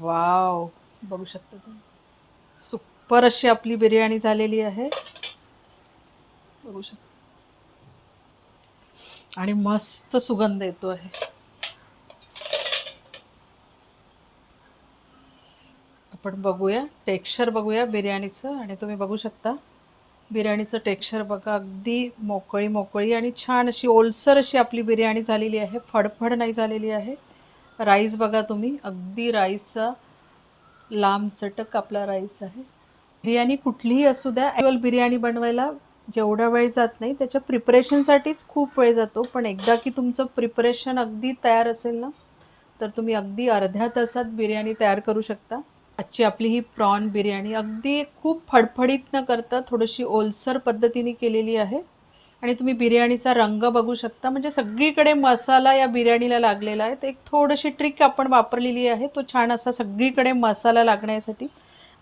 Wow. बघू शकता तुम्ही. सुपर अशी आपली बिर्याणी झालेली आहे. बघू शकता. आणि मस्त सुगंध येतो आहे. आपण बघूया टेक्स्चर बघूया बिर्याणीचं आणि तुम्ही बघू शकता. बिर्याणीचं टेक्स्चर बघा अगदी मोकळी मोकळी आणि छान अशी ओलसर अशी आपली बिर्याणी झालेली आहे. फडफड नाही झालेली आहे. राईस बघा तुम्ही अगदी राईसचा लांब चटक आपला राईस आहे. बिर्याणी कुठलीही असू द्या ॲक्च्युअल बिर्याणी बनवायला जेवढा वेळ जात नाही त्याच्या प्रिपरेशनसाठीच खूप वेळ जातो. पण एकदा की तुमचं प्रिपरेशन अगदी तयार असेल ना तर तुम्ही अगदी अर्ध्या तासात बिर्याणी तयार करू शकता. आजची आपली ही प्रॉन बिर्याणी अगदी खूप फडफडीत न करता थोडीशी ओलसर पद्धतीने केलेली आहे. आणि तुम्ही बिर्याणीचा रंग बघू शकता. म्हणजे सगळीकडे मसाला या बिर्याणीला लागलेला आहे. तर एक थोडीशी ट्रिक आपण वापरलेली आहे. तो छान असा सगळीकडे मसाला लागण्यासाठी.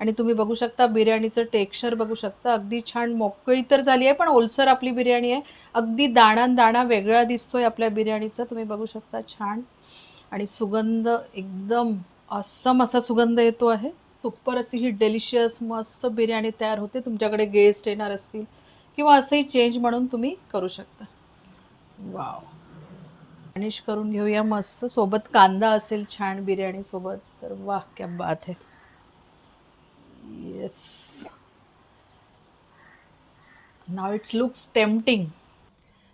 आणि तुम्ही बघू शकता बिर्याणीचं टेक्स्चर बघू शकता. अगदी छान मोकळी तर झाली आहे पण ओलसर आपली बिर्याणी आहे. अगदी दाणा दाणा वेगळा दिसतोय आपल्या बिर्याणीचा. तुम्ही बघू शकता छान. आणि सुगंध एकदम असम असा सुगंध येतो आहे. सुपर अशी ही डेलिशियस मस्त बिर्याणी तयार होते. तुमच्याकडे गेस्ट येणार असतील. किंवा असंही चेंज म्हणून तुम्ही करू शकता. वाव गार्निश करून घेऊया मस्त. सोबत कांदा असेल छान बिर्याणी सोबत तर वाह क्या बात आहे yes now it's looks tempting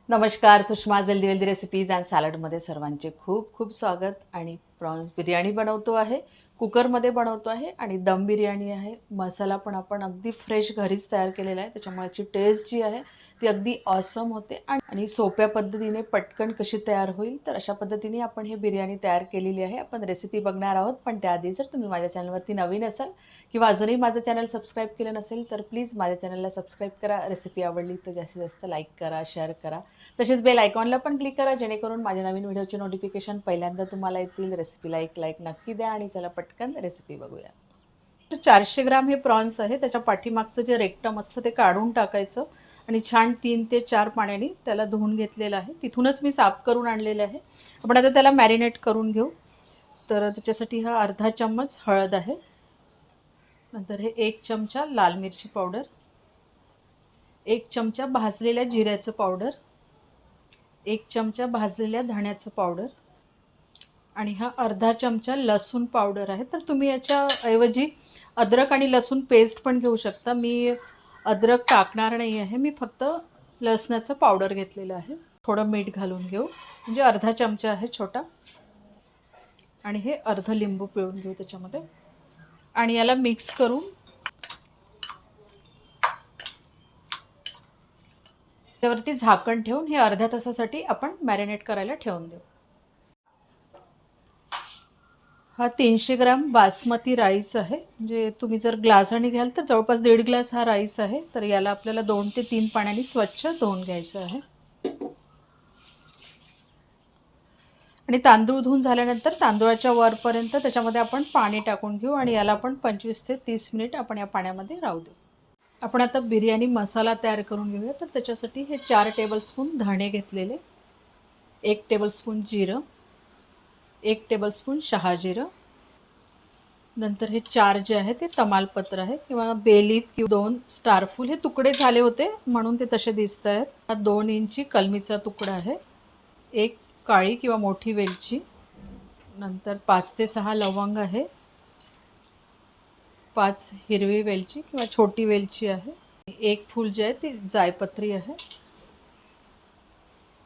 नमस्कार सुषमा जल्दी वेल्दी रेसिपीज अँड सॅलडमध्ये सर्वांचे खूप खूप स्वागत. आणि प्रॉन्स बिर्याणी बनवतो आहे. कुकरमध्ये बनवतो आहे आणि दम बिर्याणी आहे. मसाला पण आपण अगदी फ्रेश घरीच तयार केलेला आहे. त्याच्यामुळे याची टेस्ट जी आहे ती अगदी ऑसम होते. आणि सोप्या पद्धतीने पटकन कशी तयार होईल तर अशा पद्धतीने आपण ही बिर्याणी तयार केलेली आहे. आपण रेसिपी बघणार आहोत पण त्याआधी जर तुम्ही माझ्या चॅनलवरती नवीन असाल किंवा अजूनही माझं चॅनल सबस्क्राईब केलं नसेल तर प्लीज माझ्या चॅनलला सबस्क्राईब करा. रेसिपी आवडली तर जास्तीत जास्त लाईक करा शेअर करा. तसेच बेल आयकॉनला पण क्लिक करा जेणेकरून माझ्या नवीन व्हिडिओचे नोटिफिकेशन पहिल्यांदा तुम्हाला येतील. रेसिपीला एक लाईक नक्की द्या आणि चला पटकन रेसिपी बघूया. तर चारशे ग्राम हे प्रॉन्स आहे. त्याच्या पाठीमागचं जे रेक्टम असतं ते काढून टाकायचं आणि छान तीन ते चार पाण्याने त्याला धुवून घेतलेलं आहे. तिथूनच मी साफ करून आणलेले आहे. आपण आता त्याला मॅरिनेट करून घेऊ. तर त्याच्यासाठी हा अर्धा चम्मच हळद आहे. नंतर हे एक चमचा लाल मिरची पावडर एक चमचा भाजलेल्या जिऱ्याचं पावडर एक चमचा भाजलेल्या धण्याचं पावडर आणि हा अर्धा चमचा लसूण पावडर आहे. तर तुम्ही याच्याऐवजी अद्रक आणि लसूण पेस्ट पण घेऊ शकता. मी अद्रक टाकणार नाही आहे. मी फक्त लसणाचं पावडर घेतलेलं आहे. थोडं मीठ घालून घेऊ. म्हणजे अर्धा चमचा आहे छोटा. आणि हे अर्ध लिंबू पिळून घेऊ त्याच्यामध्ये. आणि याला मिक्स करून त्यावरती झाकण ठेवून हे अर्ध्या तासासाठी आपण मॅरिनेट करायला ठेवून देऊ. हा तीनशे ग्राम बासमती राईस आहे. म्हणजे तुम्ही जर ग्लासाने घ्याल तर जवळपास दीड ग्लास हा राईस आहे. तर याला आपल्याला दोन ते तीन पाण्याने स्वच्छ धुवून घ्यायचं आहे. आणि तांदूळ धुवून झाल्यानंतर तांदूळाच्या वरपर्यंत त्याच्यामध्ये आपण पाणी टाकून घेऊ आणि याला आपण पंचवीस ते तीस मिनिट आपण या पाण्यामध्ये राहू देऊ. आपण आता बिर्याणी मसाला तयार करून घेऊया. तर त्याच्यासाठी हे चार टेबलस्पून धणे घेतलेले. एक टेबलस्पून जिरं. एक टेबलस्पून शहाजिरं नंतर हे चार जे आहे ते तमालपत्र आहे किंवा बेलीफ किंवा दोन स्टारफूल हे तुकडे झाले होते म्हणून ते तसे दिसत आहेत. हा दोन इंची कलमीचा तुकडा आहे. एक काळी किंवा मोठी वेलची. नंतर पाच ते सहा लवंग आहे. पाच हिरवी वेलची किंवा छोटी वेलची आहे. एक फूल जे आहे ते जायपत्री आहे.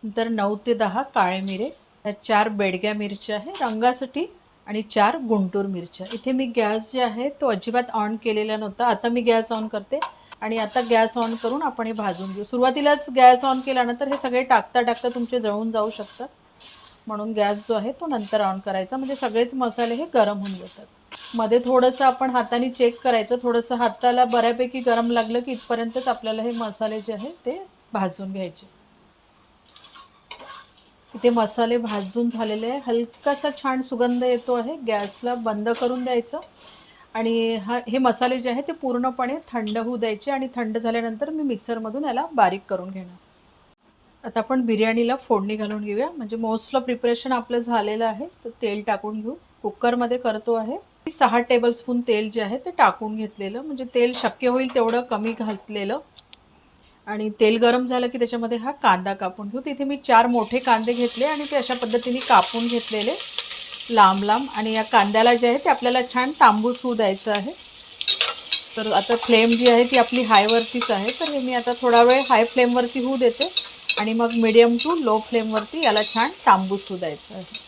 नंतर नऊ ते दहा काळे मिरे. ह्या चार बेडग्या मिरच्या आहे रंगासाठी आणि चार गुंटूर मिरच्या. इथे मी गॅस जे आहे तो अजिबात ऑन केलेला नव्हता. आता मी गॅस ऑन करते आणि आता गॅस ऑन करून आपण हे भाजून घेऊ. सुरुवातीलाच गॅस ऑन केल्यानंतर हे सगळे टाकता टाकता तुमचे जळून जाऊ शकतात. म्हणून गॅस जो आहे तो नंतर ऑन करायचा. म्हणजे सगळेच मसाले हे गरम होऊन जातात मध्ये थोडंसं आपण हाताने चेक करायचं. थोडंसं हाताला बऱ्यापैकी गरम लागलं की इथपर्यंतच आपल्याला हे मसाले जे आहे ते भाजून घ्यायचे. इथे मसाले भाजून झालेले आहे. हलकासा छान सुगंध येतो आहे. गॅसला बंद करून द्यायचं. आणि हा हे मसाले जे आहे ते पूर्णपणे थंड होऊ द्यायचे आणि थंड झाल्यानंतर मी मिक्सरमधून याला बारीक करून घेणार. आता आपण बिर्याणीला फोडणी घालून घेऊया. म्हणजे मोस्टला प्रिपरेशन आपलं झालेलं आहे तर तेल टाकून घेऊ. कुकरमध्ये करतो आहे. सहा टेबलस्पून तेल जे आहे ते टाकून घेतलेलं. म्हणजे तेल शक्य होईल तेवढं कमी घातलेलं. आणि तेल गरम झालं की त्याच्यामध्ये हा कांदा कापून घेऊ. तिथे मी चार मोठे कांदे घेतले आणि ते अशा पद्धतीने कापून घेतलेले. लांब लांब. आणि या कांद्याला जे आहे ते आपल्याला छान तांबूस होऊ द्यायचं आहे. तर आता फ्लेम जी आहे ती आपली हायवरतीच आहे. तर हे मी आता थोडा वेळ हाय फ्लेमवरती होऊ देते. आणि मग मिडियम टू लो फ्लेमवरती याला छान तांबूसू द्यायचं आहे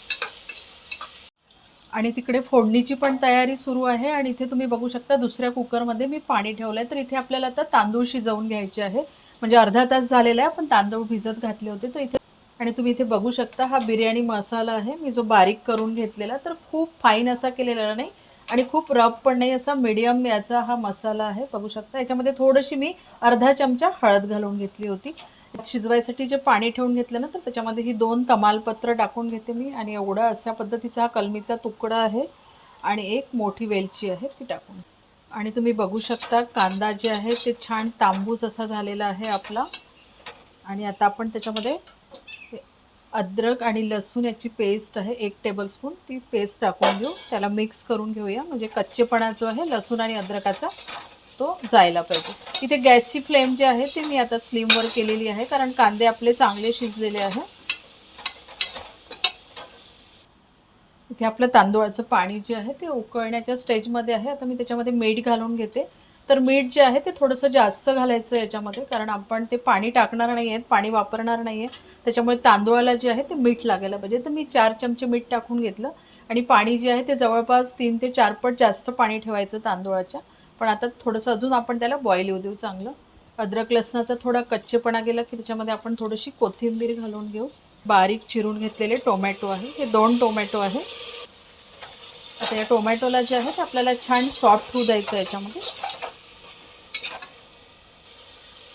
आणि तिकडे फोडणीची पण तयारी सुरू आहे आणि इथे तुम्ही बघू शकता दुसऱ्या कुकरमध्ये मी पाणी ठेवलं आहे तर इथे आपल्याला आता तांदूळ शिजवून घ्यायचे आहे. म्हणजे अर्धा तास झालेला आहे पण तांदूळ भिजत घातले होते. तर इथे आणि तुम्ही इथे बघू शकता हा बिर्याणी मसाला आहे. मी जो बारीक करून घेतलेला तर खूप फाईन असा केलेला नाही आणि खूप रफ पण नाही. असा मीडियम याचा हा मसाला आहे. बघू शकता याच्यामध्ये थोडीशी मी अर्धा चमचा हळद घालून घेतली होती. शिजवायसाठी जे पाणी ठेवून घेतलं ना तर त्याच्यामध्ये ही दोन तमालपत्र टाकून घेते मी. आणि एवढा अशा पद्धतीचा हा कलमीचा तुकडा आहे. आणि एक मोठी वेलची आहे ती टाकून. आणि तुम्ही बघू शकता कांदा जे आहे ते छान तांबूस असा झालेला आहे आपला. आणि आता आपण त्याच्यामध्ये अद्रक आणि लसूण याची पेस्ट आहे एक टेबलस्पून ती पेस्ट टाकून घेऊ. त्याला मिक्स करून घेऊया. म्हणजे कच्चेपणा जो आहे लसूण आणि अद्रकाचा तो जायला पाहिजे. इथे गॅसची फ्लेम जी आहे ती मी आता स्लिमवर केलेली आहे कारण कांदे आपले चांगले शिजलेले आहे. इथे आपलं तांदूळाचं पाणी जे आहे ते उकळण्याच्या स्टेजमध्ये आहे. आता मी त्याच्यामध्ये मीठ घालून घेते. तर मीठ जे आहे ते थोडंसं जास्त घालायचं याच्यामध्ये कारण आपण ते पाणी टाकणार नाही आहेत पाणी वापरणार नाही आहे त्याच्यामुळे तांदूळाला जे आहे ते मीठ लागायला पाहिजे. तर मी चार चमचे मीठ टाकून घेतलं. आणि पाणी जे आहे ते जवळपास तीन ते चार पट जास्त पाणी ठेवायचं तांदूळाच्या. पण आता थोडंसं अजून आपण त्याला बॉईल येऊ देऊ चांगलं. अद्रक लसणाचा थोडा कच्चेपणा गेला की त्याच्यामध्ये आपण थोडीशी कोथिंबीर घालून घेऊ. बारीक चिरून घेतलेले टोमॅटो आहे. हे दोन टोमॅटो आहे. आता या टोमॅटोला जे आहे ते आपल्याला छान सॉफ्ट होऊ द्यायचं याच्यामध्ये.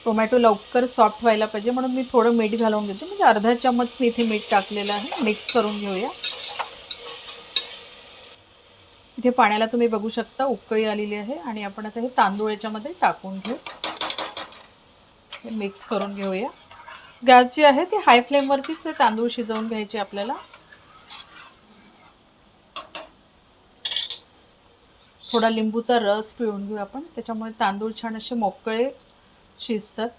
टोमॅटो लवकर सॉफ्ट व्हायला पाहिजे. म्हणून मी थोडं मीठ घालून घेते. म्हणजे अर्धा चम्मच मी इथे मीठ टाकलेलं आहे. मिक्स करून घेऊया. इथे पाण्याला तुम्ही बघू शकता उकळी आलेली आहे आणि आपण आता हे तांदूळ याच्यामध्ये टाकून घेऊ. हे मिक्स करून घेऊया. गॅस जे आहे ते हाय फ्लेमवरतीच ते तांदूळ शिजवून घ्यायचे आपल्याला. थोडा लिंबूचा रस पिळून घेऊ आपण. त्याच्यामुळे तांदूळ छान असे मोकळे शिजतात.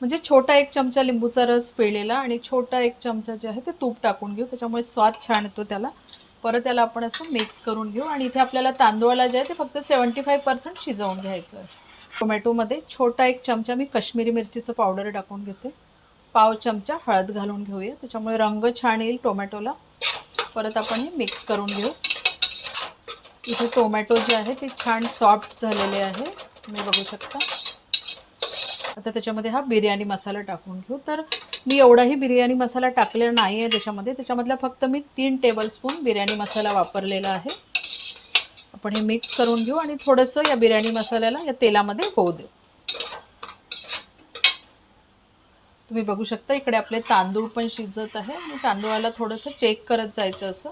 म्हणजे छोटा एक चमचा लिंबूचा रस पिळलेला आणि छोटा एक चमचा जे आहे ते तूप टाकून घेऊ. त्याच्यामुळे स्वाद छान येतो त्याला. परत याला आपण असं मिक्स करून घेऊ. आणि इथे आपल्याला तांदूळाला जे आहे ते फक्त सेवन्टी फाईव्ह पर्सेंट शिजवून घ्यायचं आहे. टोमॅटोमध्ये छोटा एक चमचा मी कश्मीरी मिरचीचं पावडर टाकून घेते. पाव चमचा हळद घालून घेऊया. त्याच्यामुळे रंग छान येईल टोमॅटोला परत आपण हे मिक्स करून घेऊ. इथे टोमॅटो जे आहे ते छान सॉफ्ट झालेले आहे. तुम्ही बघू शकता. आता त्याच्यामध्ये हा बिर्याणी मसाला टाकून घेऊ. तर मी एवढाही बिर्याणी मसाला टाकलेला नाही आहे त्याच्यामध्ये. त्याच्यामधला फक्त मी तीन टेबलस्पून बिर्याणी मसाला वापरलेला आहे. आपण हे मिक्स करून घेऊ आणि थोडंसं या बिर्याणी मसाल्याला या तेलामध्ये होऊ देऊ. तुम्ही बघू शकता इकडे आपले तांदूळ पण शिजत आहे आणि तांदूळाला थोडंसं चेक करत जायचं असं.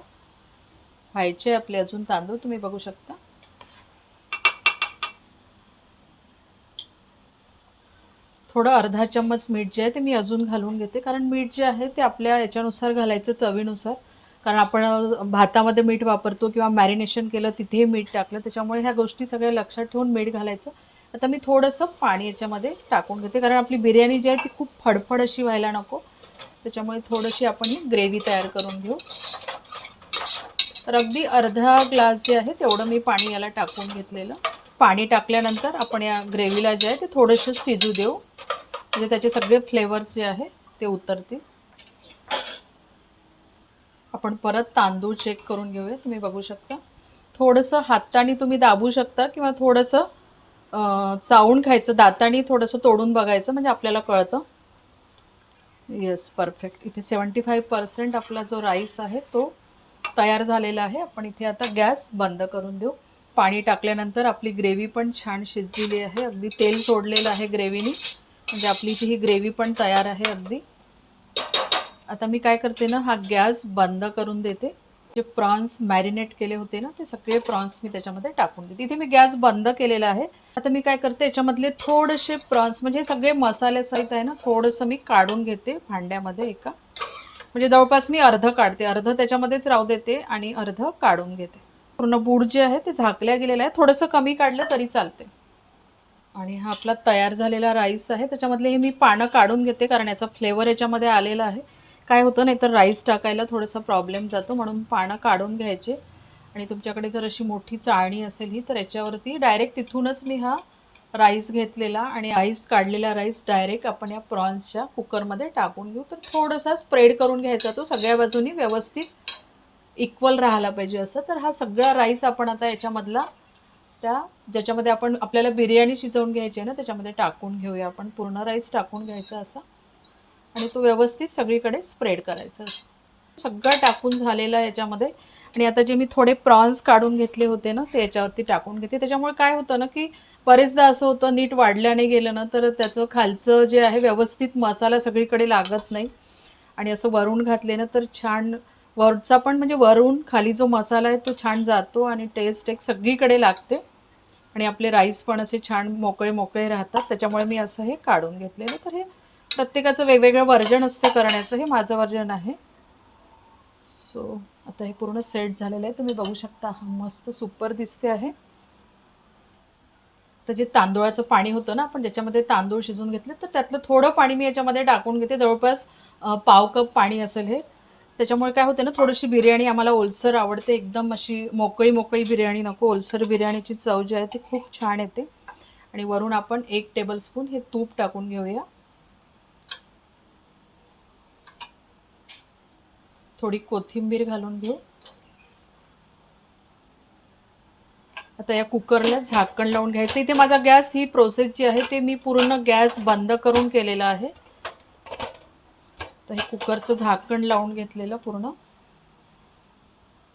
व्हायचे आपले अजून तांदूळ तुम्ही बघू शकता. थोडं अर्धा चम्मच मीठ जे आहे ते मी अजून घालून घेते. कारण मीठ जे आहे ते आपल्या याच्यानुसार घालायचं चवीनुसार. कारण आपण भातामध्ये मीठ वापरतो किंवा मॅरिनेशन केलं तिथेही मीठ टाकलं. त्याच्यामुळे ह्या गोष्टी सगळ्या लक्षात ठेवून मीठ घालायचं. आता मी थोडंसं पाणी याच्यामध्ये टाकून घेते. कारण आपली बिर्याणी जी आहे ती खूप फडफड अशी व्हायला नको. त्याच्यामुळे थोडीशी आपण ही ग्रेव्ही तयार करून घेऊ. तर अगदी अर्धा ग्लास जे आहे तेवढं मी पाणी याला टाकून घेतलेलं. पाणी टाकल्यानंतर आपण या ग्रेव्हीला जे आहे ते थोडंसं शिजू देऊ. म्हणजे त्याचे सगळे फ्लेवर्स जे आहे ते उतरतील. आपण परत तांदूळ चेक करून घेऊया तुम्ही बघू शकता. थोडंसं हाताने तुम्ही दाबू शकता किंवा थोडंसं चावून खायचं दाताने थोडंसं तोडून बघायचं म्हणजे आपल्याला कळतं. येस परफेक्ट इथे सेवन्टी फाईव्ह पर्सेंट आपला जो राईस आहे तो तयार झालेला आहे. आपण इथे आता गॅस बंद करून देऊ. पाणी टाकल्यानंतर आपली ग्रेव्ही पण छान शिजलेली आहे. अगदी तेल सोडलेलं आहे ग्रेव्हीनी. म्हणजे आपली ती ही ग्रेव्ही पण तयार आहे अगदी. आता मी काय करते ना हा गॅस बंद करून देते. जे प्रॉन्स मॅरिनेट केले होते ना ते सगळे प्रॉन्स मी त्याच्यामध्ये टाकून देते. इथे मी गॅस बंद केलेला आहे. आता मी काय करते याच्यामधले थोडेसे प्रॉन्स म्हणजे सगळे मसाले सहित आहे ना थोडंसं मी काढून घेते भांड्यामध्ये एका. म्हणजे जवळपास मी अर्ध काढते. अर्ध त्याच्यामध्येच राहू देते आणि अर्ध काढून घेते. पूर्ण बूड जे आहे ते झाकल्या गेलेलं आहे. थोडंसं कमी काढलं तरी चालते आणि हा आपला तयार झालेला राईस आहे. त्याच्यामधले हे मी पानं काढून घेते कारण याचा फ्लेवर याच्यामध्ये आलेला आहे. काय होतं नाही तर राईस टाकायला थोडासा प्रॉब्लेम जातो. म्हणून पानं काढून घ्यायचे. आणि तुमच्याकडे जर अशी मोठी चाळणी असेल ही तर याच्यावरती डायरेक्ट तिथूनच मी हा राईस घेतलेला आणि राईस काढलेला राईस डायरेक्ट आपण या प्रॉन्सच्या कुकरमध्ये टाकून घेऊ. तर थोडासा स्प्रेड करून घ्यायचा तो. सगळ्या बाजूनी व्यवस्थित इक्वल राहायला पाहिजे असं. तर हा सगळा राईस आपण आता याच्यामधला त्या ज्याच्यामध्ये आपण आपल्याला बिर्याणी शिजवून घ्यायची आहे ना त्याच्यामध्ये टाकून घेऊया आपण. पूर्ण राईस टाकून घ्यायचा असा. आणि तो व्यवस्थित सगळीकडे स्प्रेड करायचा सगळा सगळं टाकून झालेला याच्यामध्ये. आणि आता जे मी थोडे प्रॉन्स काढून घेतले होते ना ते याच्यावरती टाकून घेते. त्याच्यामुळे काय होतं ना की बरेचदा असं होतं नीट वाढल्याने गेलं ना तर त्याचं खालचं जे आहे व्यवस्थित मसाला सगळीकडे लागत नाही. आणि असं वरून घातले ना तर छान वरचा पण म्हणजे वरून खाली जो मसाला आहे तो छान जातो आणि टेस्ट एक सगळीकडे लागते. आणि आपले राईस पण असे छान मोकळे मोकळे राहतात. त्याच्यामुळे मी असं हे काढून घेतलेलं तर हे प्रत्येकाचं वेगवेगळं वर्जन असते करण्याचं. हे माझं वर्जन आहे. सो आता हे पूर्ण सेट झालेलं आहे. तुम्ही बघू शकता हा मस्त सुपर दिसते आहे. तर जे तांदूळाचं पाणी होतं ना आपण ज्याच्यामध्ये तांदूळ शिजवून घेतले तर त्यातलं थोडं पाणी मी याच्यामध्ये टाकून घेते. जवळपास पाव कप पाणी असेल हे. त्याच्यामुळे काय होते ना थोडीशी बिर्याणी आम्हाला ओलसर आवडते. एकदम अशी मोकळी मोकळी बिर्याणी नको. ओलसर बिर्याणीची चव जी आहे ती खूप छान येते. आणि वरून आपण एक टेबलस्पून हे तूप टाकून घेऊया. थोडी कोथिंबीर घालून घेऊ. आता या कुकरला झाकण लावून घ्यायचं. इथे माझा गॅस ही प्रोसेस जी आहे ते मी पूर्ण गॅस बंद करून केलेला आहे. तर हे कुकरचं झाकण लावून घेतलेलं पूर्ण.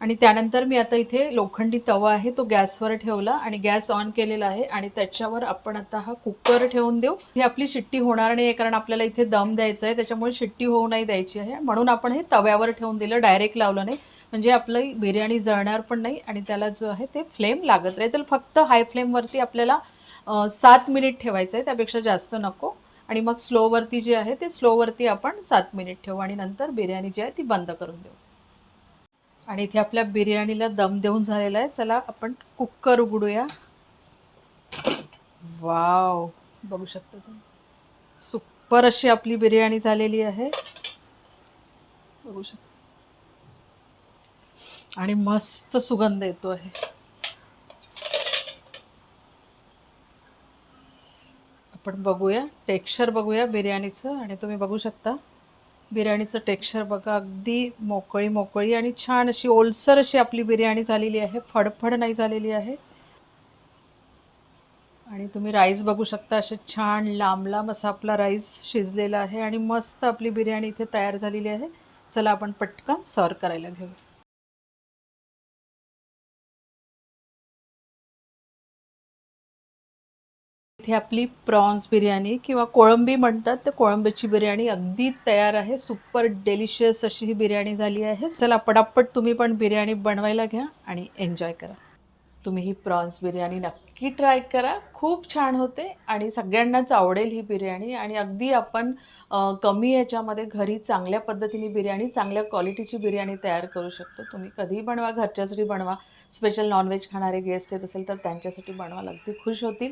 आणि त्यानंतर मी आता इथे लोखंडी तवा आहे तो गॅसवर ठेवला आणि गॅस ऑन केलेला आहे आणि त्याच्यावर आपण आता हा कुकर ठेवून देऊ. हे आपली शिट्टी होणार नाही आहे कारण आपल्याला इथे दम द्यायचा आहे त्याच्यामुळे शिट्टी होऊ नाही द्यायची आहे. म्हणून आपण हे तव्यावर ठेवून दिलं डायरेक्ट लावलं नाही. म्हणजे आपलं बिर्याणी जळणार पण नाही आणि त्याला जो आहे ते फ्लेम लागत राहील तर फक्त हाय फ्लेमवरती आपल्याला सात मिनिट ठेवायचं आहे त्यापेक्षा जास्त नको. आणि मग स्लोवरती जे आहे ते स्लोवरती आपण सात मिनिट ठेवू आणि नंतर बिर्याणी जी आहे ती बंद करून देऊ. आणि इथे आपल्या बिर्याणीला दम देऊन झालेला आहे. चला आपण कुकर उघडूया. वाव! बघू शकता तुम्ही. सुपर अशी आपली बिर्याणी झालेली आहे. बघू शकता. आणि मस्त सुगंध येतो आहे. आपण बघूया. टेक्स्चर बघूया बिर्याणीचं आणि तुम्ही बघू शकता. बिर्याणीचं टेक्स्चर बघा अगदी मोकळी मोकळी आणि छान अशी ओलसर अशी आपली बिर्याणी झालेली आहे. फडफड नाही झालेली आहे. आणि तुम्ही राईस बघू शकता असे छान लांब लांब असा आपला राईस शिजलेला आहे आणि मस्त आपली बिर्याणी इथे तयार झालेली आहे. चला आपण पटकन सर्व करायला घेऊ इथे आपली प्रॉन्स बिर्याणी किंवा कोळंबी म्हणतात तर कोळंबीची बिर्याणी अगदी तयार आहे. सुपर डेलिशियस अशी ही बिर्याणी झाली आहे. चला पटापट तुम्ही पण बिर्याणी बनवायला घ्या आणि एन्जॉय करा. तुम्ही ही प्रॉन्स बिर्याणी नक्की ट्राय करा. खूप छान होते आणि सगळ्यांनाच आवडेल ही बिर्याणी आणि अगदी आपण कमी याच्यामध्ये घरी चांगल्या पद्धतीने बिर्याणी चांगल्या क्वालिटीची बिर्याणी तयार करू शकतो. तुम्ही कधीही बनवा घरच्यासाठी बनवा. स्पेशल नॉनव्हेज खाणारे गेस्ट येत असेल तर त्यांच्यासाठी बनवाल अगदी खुश होतील.